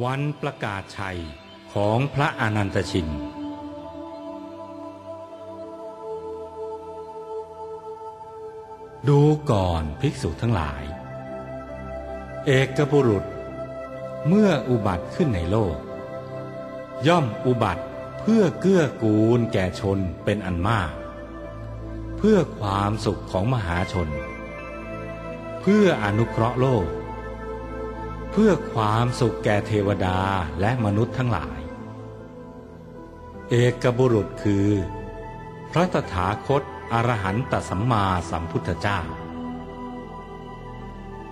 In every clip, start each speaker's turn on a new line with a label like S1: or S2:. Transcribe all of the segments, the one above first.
S1: วันประกาศชัยของพระอนันตชิน ดูก่อนภิกษุทั้งหลาย เอกบุรุษ เมื่ออุบัติขึ้นในโลก ย่อมอุบัติเพื่อเกื้อกูลแก่ชนเป็นอันมาก เพื่อความสุขของมหาชน เพื่ออนุเคราะห์โลก เพื่อความสุขแก่เทวดาและมนุษย์ทั้งหลาย เอกบุรุษคือ พระตถาคตอรหันตสัมมาสัมพุทธเจ้า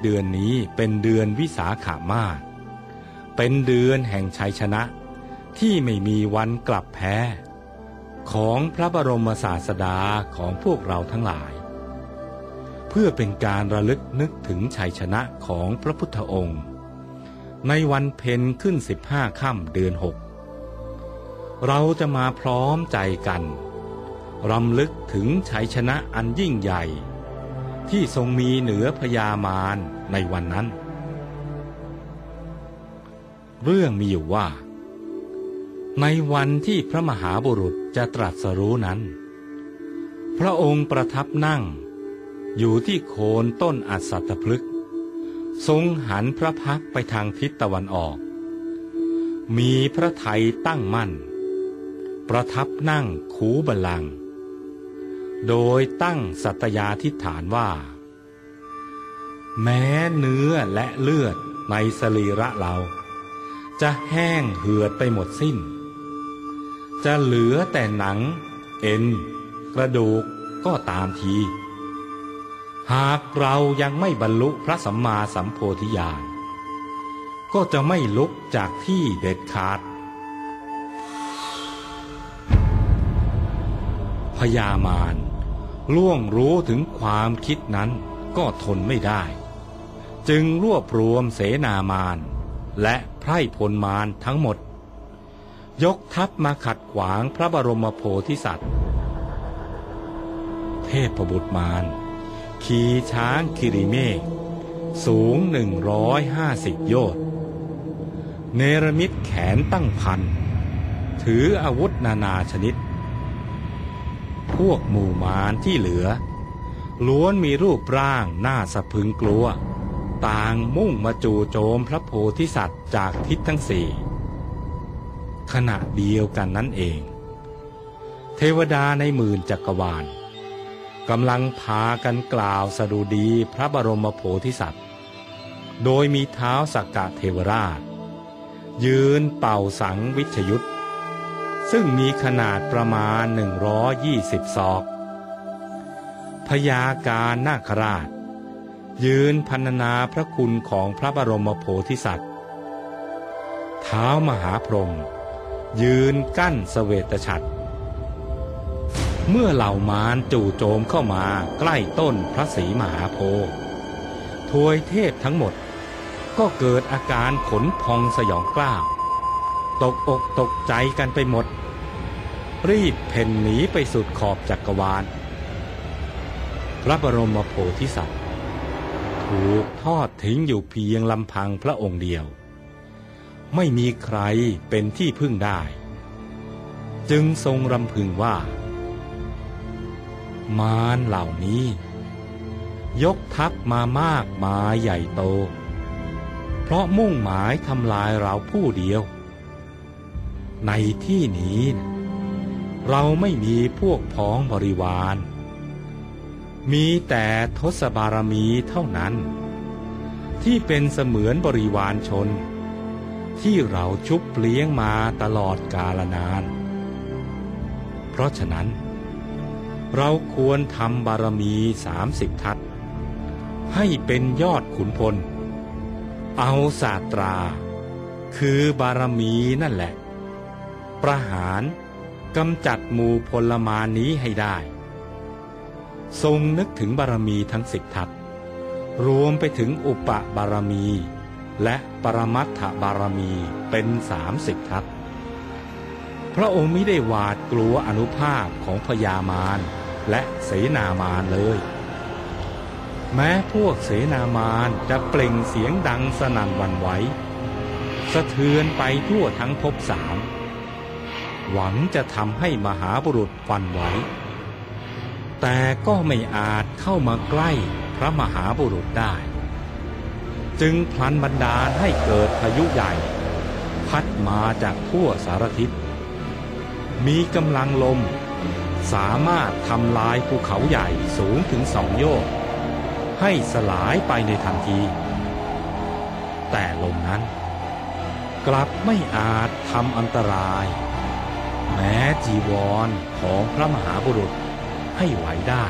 S1: เดือนนี้เป็นเดือนวิสาขามาศเป็นเดือนแห่งชัยชนะที่ไม่มีวันกลับแพ้ ของพระบรมศาสดาของพวกเราทั้งหลาย เพื่อเป็นการระลึกนึกถึงชัยชนะของพระพุทธองค์ ในวันเพ็ญขึ้นสิบห้าค่ำเดือนหกเราจะมาพร้อมใจกันรำลึกถึงชัยชนะอันยิ่งใหญ่ ที่ทรงมีเหนือพญามารในวันนั้น เรื่องมีอยู่ว่า ในวันที่พระมหาบุรุษจะตรัสรู้นั้น พระองค์ประทับนั่ง อยู่ที่โคนต้นอัศตพฤกษ์ ทรงหันพระพักไปทางทิศตะวันออก มีพระไทยตั้งมั่น ประทับนั่งคูบัลลัง โดยตั้งสัตยาธิฐานว่า แม้เนื้อและเลือดในสรีระเรา จะแห้งเหือดไปหมดสิ้น จะเหลือแต่หนัง เอ็น กระดูกก็ตามที หากเรายังไม่บรรลุพระสัมมาสัมโพธิญาณก็จะไม่ลุกจากที่เด็ดขาดพญามารล่วงรู้ถึงความคิดนั้นก็ทนไม่ได้ จึงรวบรวมเสนามารและไพร่พลมารทั้งหมด ยกทัพมาขัดขวางพระบรมโพธิสัตว์ เทพบุตรมาร ขี่ช้างคิริเมฆสูงหนึ่งร้อยห้าสิบโยชน์เนรมิตแขนตั้งพัน ถืออาวุธนานาชนิด พวกหมู่มารที่เหลือ ล้วนมีรูปร่างหน่าสะพึงกลัว ต่างมุ่งมาจู่โจมพระโพธิสัตว์จากทิศทั้งสี่ ขณะเดียวกันนั่นเอง เทวดาในหมื่นจักรวาล กำลังพากันกล่าวสดุดีพระบรมโพธิสัตว์ โดยมีเท้าสักกะเทวราช ยืนเป่าสังวิชยุทธซึ่งมีขนาดประมาณ 120 ศอกพยาการนาคราช ยืนพันนาพระคุณของพระบรมโพธิสัตว์ เท้ามหาพรหมยืนกั้นสเสวตฉัตร เมื่อเหล่ามารจู่โจมเข้ามาใกล้ต้นพระศรีมหาโพธิ์ทวยเทพทั้งหมด ก็เกิดอาการขนพองสยองกล้าว ตกอกตกใจกันไปหมด รีบเพ่นหนีไปสุดขอบจักรวาล พระบรมโพธิสัตว์ ถูกทอดทิ้งอยู่เพียงลำพังพระองค์เดียว ไม่มีใครเป็นที่พึ่งได้ จึงทรงรำพึงว่า มารเหล่านี้ ยกทัพมามากมายใหญ่โต เพราะมุ่งหมายทำลายเราผู้เดียว ในที่นี้ เราไม่มีพวกพ้องบริวาร มีแต่ทศบารมีเท่านั้น ที่เป็นเสมือนบริวารชน ที่เราชุบเลี้ยงมาตลอดกาลนาน เพราะฉะนั้น เราควรทำบารมีสามสิบทัศให้เป็นยอดขุนพล เอาศาสตรา คือบารมีนั่นแหละ ประหารกำจัดหมู่พลมานี้ให้ได้ ทรงนึกถึงบารมีทั้งสิบทัศรวมไปถึงอุปบารมี และปรมัตถบารมีเป็นสามสิบทัศพระองค์ไม่ได้หวาดกลัวอนุภาพของพญามาร และเสนามารเลย แม้พวกเสนามารจะเปล่งเสียงดังสนั่นวันไหวสะเทือนไปทั่วทั้งภพสาม หวังจะทำให้มหาบุรุษฟันไหว แต่ก็ไม่อาจเข้ามาใกล้พระมหาบุรุษได้ จึงพลันบันดาลให้เกิดพายุใหญ่ พัดมาจากทั่วสารทิศ มีกำลังลม สามารถทำลายภูเขาใหญ่สูงถึงสองโยชน์ให้สลายไปในทันที แต่ลมนั้น กลับไม่อาจทำอันตราย แม้จีวรของพระมหาบุรุษให้ไหวได้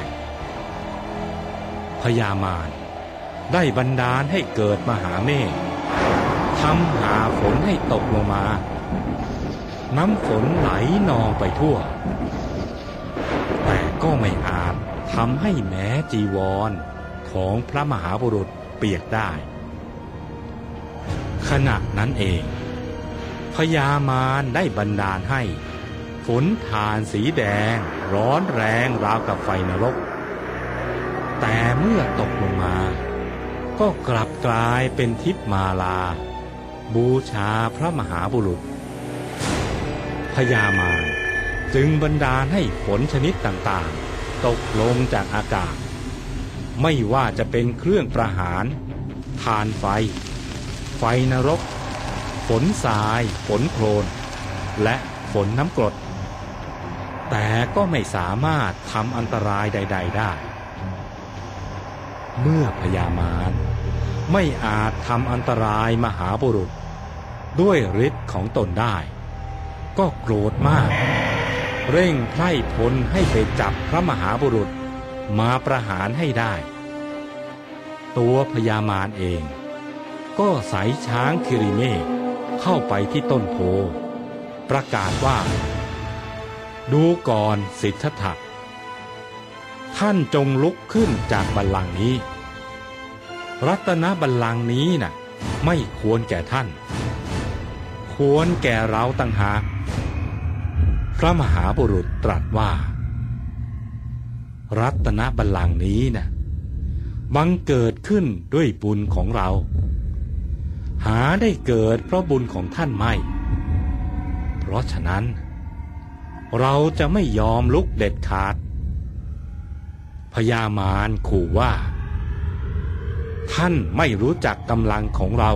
S1: พญามารได้บันดาลให้เกิดมหาเมฆทำหาฝนให้ตกลงมา น้ำฝนไหลนองไปทั่ว ก็ไม่อาจทำให้แม้จีวรของพระมหาบุรุษเปียกได้ ขณะนั้นเองพญามารได้บันดาลให้ ฝนทานสีแดงร้อนแรงราวกับไฟนรก แต่เมื่อตกลงมา ก็กลับกลายเป็นทิพมาลา บูชาพระมหาบุรุษพญามาร จึงบันดาลให้ฝนชนิดต่างๆ ตกลงจากอากาศ ไม่ว่าจะเป็นเครื่องประหารทานไฟ ไฟนรก ฝนทราย ฝนโคลน และฝนน้ำกรด แต่ก็ไม่สามารถทำอันตรายใด ๆ ได้ เมื่อพญามารไม่อาจทำอันตรายมหาบุรุษ ด้วยฤทธิ์ของตนได้ ก็โกรธมาก เร่งไพร่พลให้ไปจับพระมหาบุรุษมาประหารให้ได้ ตัวพญามารเอง ก็ใสยช้างคิริเมฆเข้าไปที่ต้นโพ ประกาศว่า ดูก่อนสิทธัตถะท่านจงลุกขึ้นจากบัลลังก์นี้ รัตนบัลลังก์นี้น่ะ ไม่ควรแก่ท่าน ควรแก่เราต่างหาก พระมหาบุรุษตรัสว่า รัตนบัลลังก์นี้น่ะบังเกิดขึ้นด้วยบุญของเรา หาได้เกิดเพราะบุญของท่านไม่ เพราะฉะนั้น เราจะไม่ยอมลุกเด็ดขาดพญามารขู่ว่า ท่านไม่รู้จักกำลังของเรา